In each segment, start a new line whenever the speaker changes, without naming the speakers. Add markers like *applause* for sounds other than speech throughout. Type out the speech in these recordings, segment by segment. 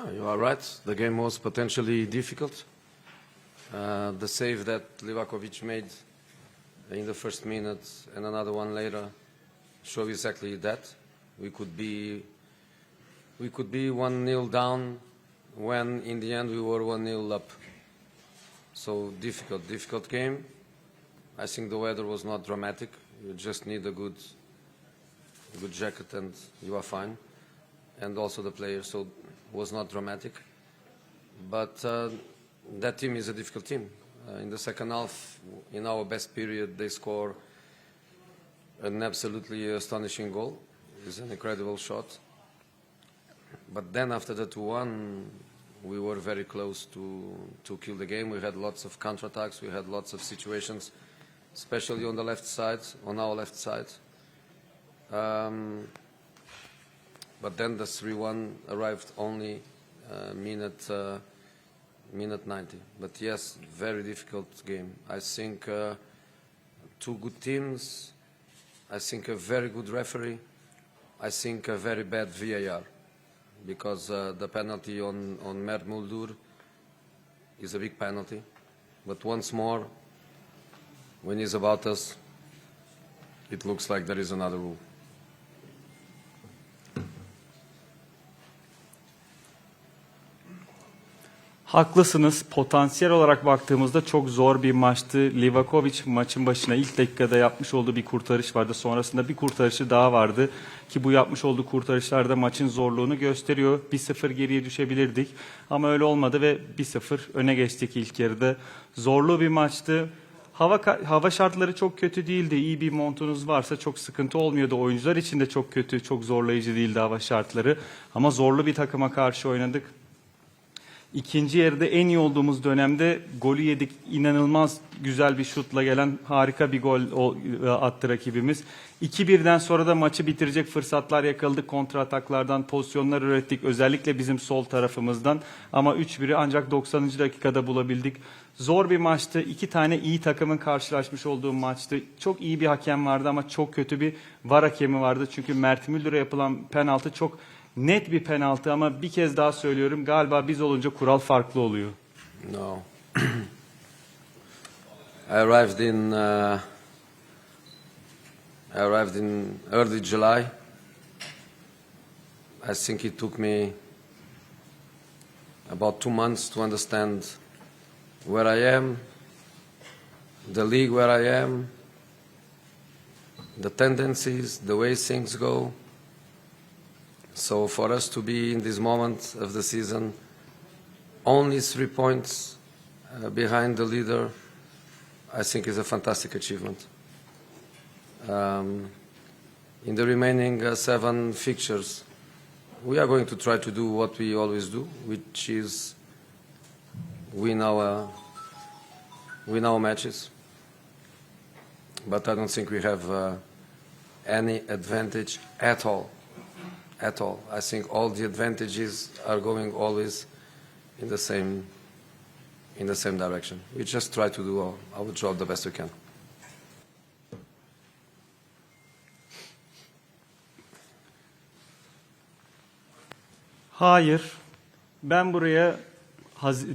No, you are right. The game was potentially difficult. Uh, the save that Livakovic made in the first minute and another one later show exactly that. We could be we could be one 0 down when in the end we were one 0 up. So difficult, difficult game. I think the weather was not dramatic. You just need a good good jacket and you are fine. And also the players, so was not dramatic. But uh, that team is a difficult team. Uh, in the second half, in our best period, they score an absolutely astonishing goal. It's an incredible shot. But then after the 2-1, we were very close to, to kill the game. We had lots of counterattacks. We had lots of situations, especially on the left side, on our left side. Um, but then the 3-1 arrived only uh, minute uh, minute 90. But yes, very difficult game. I think uh, two good teams. I think a very good referee. I think a very bad VAR because uh, the penalty on on Mert Muldur is a big penalty. But once more, when he's about us, it looks like there is another rule.
Haklısınız. Potansiyel olarak baktığımızda çok zor bir maçtı. Livakovic maçın başına ilk dakikada yapmış olduğu bir kurtarış vardı. Sonrasında bir kurtarışı daha vardı. Ki bu yapmış olduğu kurtarışlarda maçın zorluğunu gösteriyor. 1-0 geriye düşebilirdik. Ama öyle olmadı ve 1-0 öne geçtik ilk yarıda. Zorlu bir maçtı. Hava hava şartları çok kötü değildi. İyi bir montunuz varsa çok sıkıntı olmuyordu. Oyuncular için de çok kötü, çok zorlayıcı değildi hava şartları. Ama zorlu bir takıma karşı oynadık. İkinci yarıda en iyi olduğumuz dönemde golü yedik. İnanılmaz güzel bir şutla gelen harika bir gol e, attı rakibimiz. 2-1'den sonra da maçı bitirecek fırsatlar yakaladık. Kontra ataklardan pozisyonlar ürettik. Özellikle bizim sol tarafımızdan. Ama 3-1'i ancak 90. dakikada bulabildik. Zor bir maçtı. İki tane iyi takımın karşılaşmış olduğu maçtı. Çok iyi bir hakem vardı ama çok kötü bir var hakemi vardı. Çünkü Mert Müldür'e yapılan penaltı çok net bir penaltı ama bir kez daha söylüyorum galiba biz olunca kural farklı oluyor.
No. *clears throat* I arrived in uh, I arrived in early July. I think it took me about two months to understand where I am, the league where I am, the tendencies, the way things go. So for us to be in this moment of the season only three points uh, behind the leader, I think is a fantastic achievement. Um, in the remaining uh, seven fixtures, we are going to try to do what we always do, which is win our win our matches. But I don't think we have uh, any advantage at all, at all. I think all the advantages are going always in the same in the same direction. We just try to do our, our job the best we can.
Hayır. Ben buraya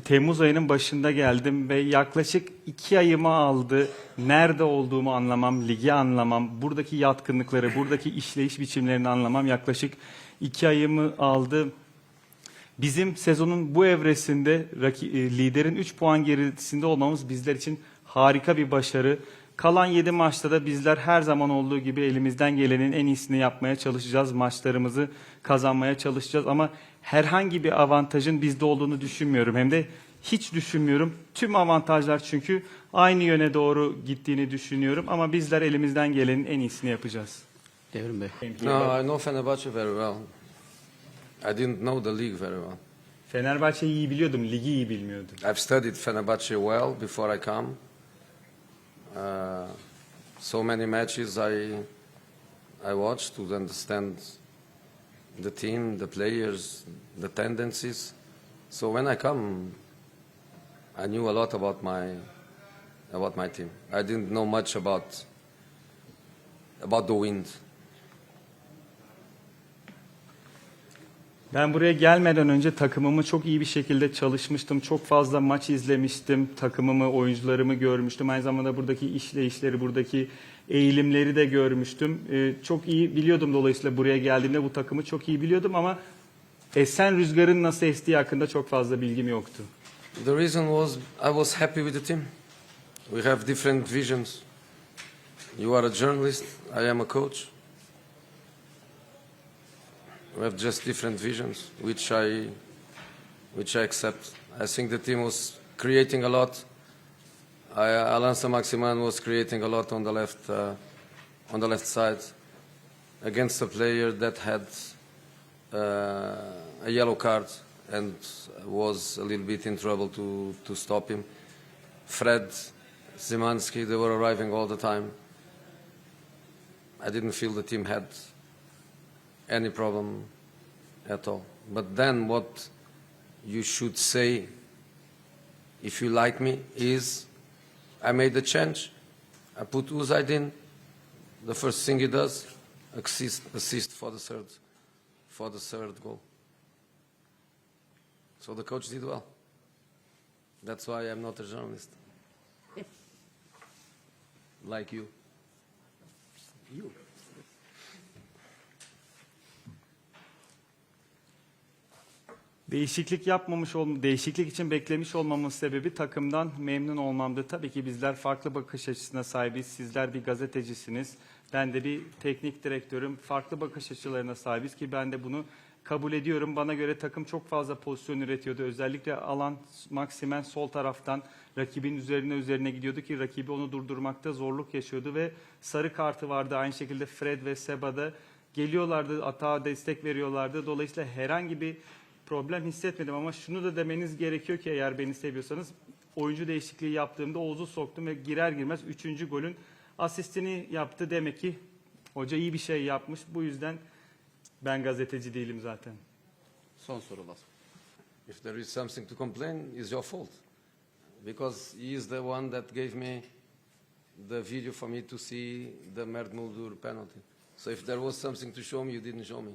Temmuz ayının başında geldim ve yaklaşık iki ayımı aldı. Nerede olduğumu anlamam, ligi anlamam, buradaki yatkınlıkları, buradaki işleyiş biçimlerini anlamam yaklaşık iki ayımı aldı. Bizim sezonun bu evresinde e, liderin 3 puan gerisinde olmamız bizler için harika bir başarı. Kalan 7 maçta da bizler her zaman olduğu gibi elimizden gelenin en iyisini yapmaya çalışacağız. Maçlarımızı kazanmaya çalışacağız ama herhangi bir avantajın bizde olduğunu düşünmüyorum. Hem de hiç düşünmüyorum. Tüm avantajlar çünkü aynı yöne doğru gittiğini düşünüyorum ama bizler elimizden gelenin en iyisini yapacağız.
Devrim Bey.
No, I know Fenerbahce very well. I didn't know the league very well.
Fenerbahçe'yi iyi biliyordum, ligi iyi bilmiyordum.
I've studied Fenerbahce well before I come. Uh, so many matches I I watched to understand the team, the players, the tendencies. So when I come, I knew a lot about my about my team. I didn't know much about about the wind.
Ben buraya gelmeden önce takımımı çok iyi bir şekilde çalışmıştım. Çok fazla maç izlemiştim. Takımımı, oyuncularımı görmüştüm. Aynı zamanda buradaki işleyişleri, buradaki eğilimleri de görmüştüm. Ee, çok iyi biliyordum dolayısıyla buraya geldiğimde bu takımı çok iyi biliyordum ama esen rüzgarın nasıl estiği hakkında çok fazla bilgim yoktu.
The reason was I was happy with the team. We have different visions. You are a journalist, I am a coach. We have just different visions, which I, which I accept. I think the team was creating a lot. I, Alain Maximan was creating a lot on the left, uh, on the left side, against a player that had uh, a yellow card and was a little bit in trouble to, to stop him. Fred, Zimanski, they were arriving all the time. I didn't feel the team had any problem at all. But then what you should say, if you like me, is I made the change. I put Uzaidin. The first thing he does, assist, assist for the third, for the third goal. So the coach did well. That's why I'm not a journalist. like you. You.
Değişiklik yapmamış olm değişiklik için beklemiş olmamın sebebi takımdan memnun olmamdı. Tabii ki bizler farklı bakış açısına sahibiz. Sizler bir gazetecisiniz. Ben de bir teknik direktörüm. Farklı bakış açılarına sahibiz ki ben de bunu kabul ediyorum. Bana göre takım çok fazla pozisyon üretiyordu. Özellikle alan Maximen sol taraftan rakibin üzerine üzerine gidiyordu ki rakibi onu durdurmakta zorluk yaşıyordu ve sarı kartı vardı. Aynı şekilde Fred ve Seba'da geliyorlardı, atağa destek veriyorlardı. Dolayısıyla herhangi bir problem hissetmedim ama şunu da demeniz gerekiyor ki eğer beni seviyorsanız oyuncu değişikliği yaptığımda Oğuz'u soktum ve girer girmez 3. golün asistini yaptı. Demek ki hoca iyi bir şey yapmış. Bu yüzden ben gazeteci değilim zaten.
Son sorular.
If there is something to complain, it's your fault. Because he is the one that gave me the video for me to see the Mert Muldur penalty. So if there was something to show me, you didn't show me.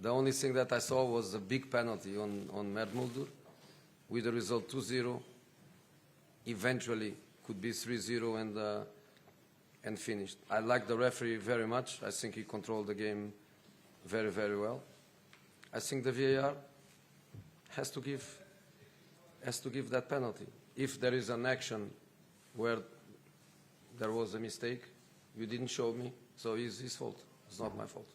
The only thing that I saw was a big penalty on, on Mert Muldur with the result 2-0. Eventually could be 3-0 and, uh, and finished. I like the referee very much. I think he controlled the game very, very well. I think the VAR has to give has to give that penalty. If there is an action where there was a mistake, you didn't show me, so it's his fault. It's not my fault.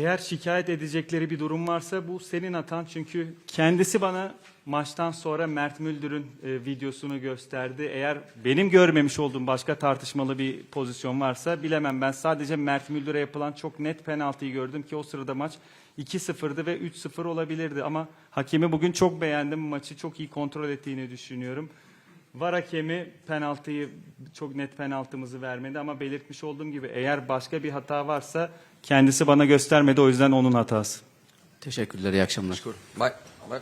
Eğer şikayet edecekleri bir durum varsa bu senin hatan çünkü kendisi bana maçtan sonra Mert Müldür'ün e, videosunu gösterdi. Eğer benim görmemiş olduğum başka tartışmalı bir pozisyon varsa bilemem. Ben sadece Mert Müldür'e yapılan çok net penaltıyı gördüm ki o sırada maç 2-0'dı ve 3-0 olabilirdi. Ama hakemi bugün çok beğendim. Maçı çok iyi kontrol ettiğini düşünüyorum. VAR hakemi penaltıyı çok net penaltımızı vermedi ama belirtmiş olduğum gibi eğer başka bir hata varsa kendisi bana göstermedi o yüzden onun hatası.
Teşekkürler, iyi akşamlar.
Bye. Bye.